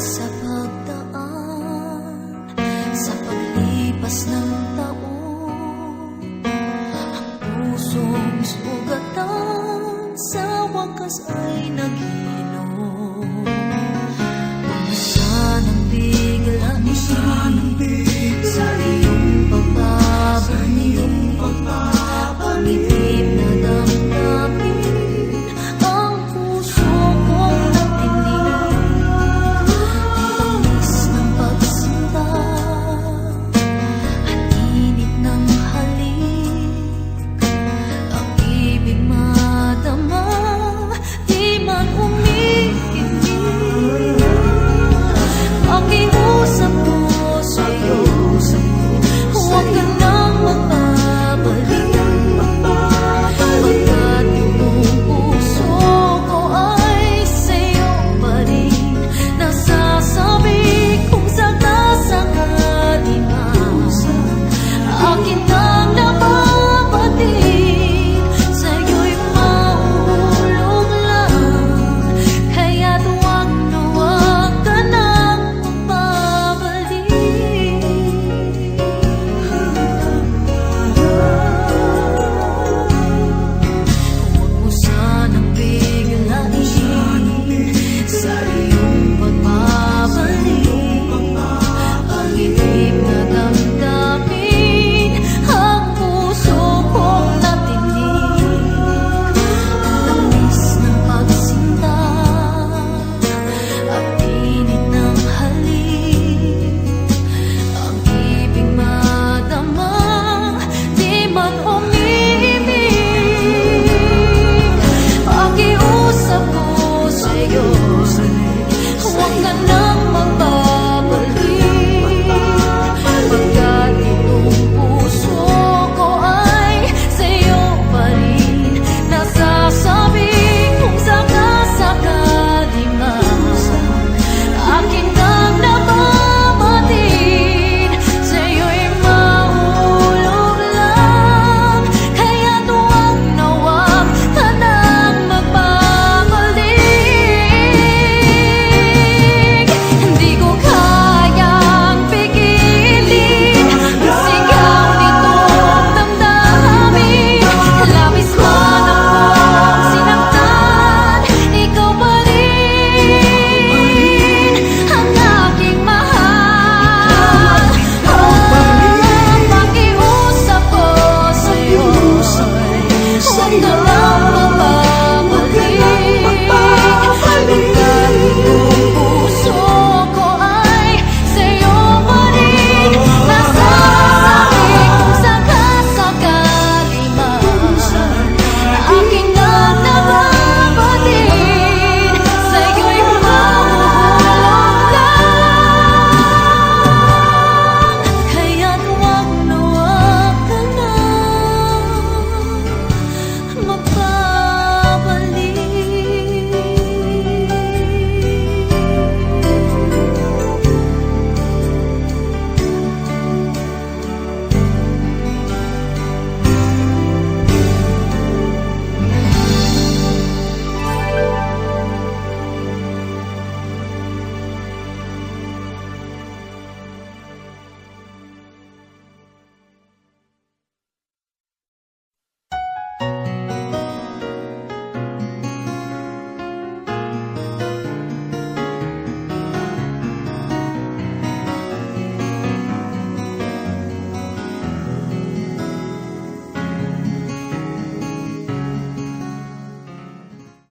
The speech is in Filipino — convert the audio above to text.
sa pagdaan sa paglipas ng taon. Ang pusong sa wakas ay na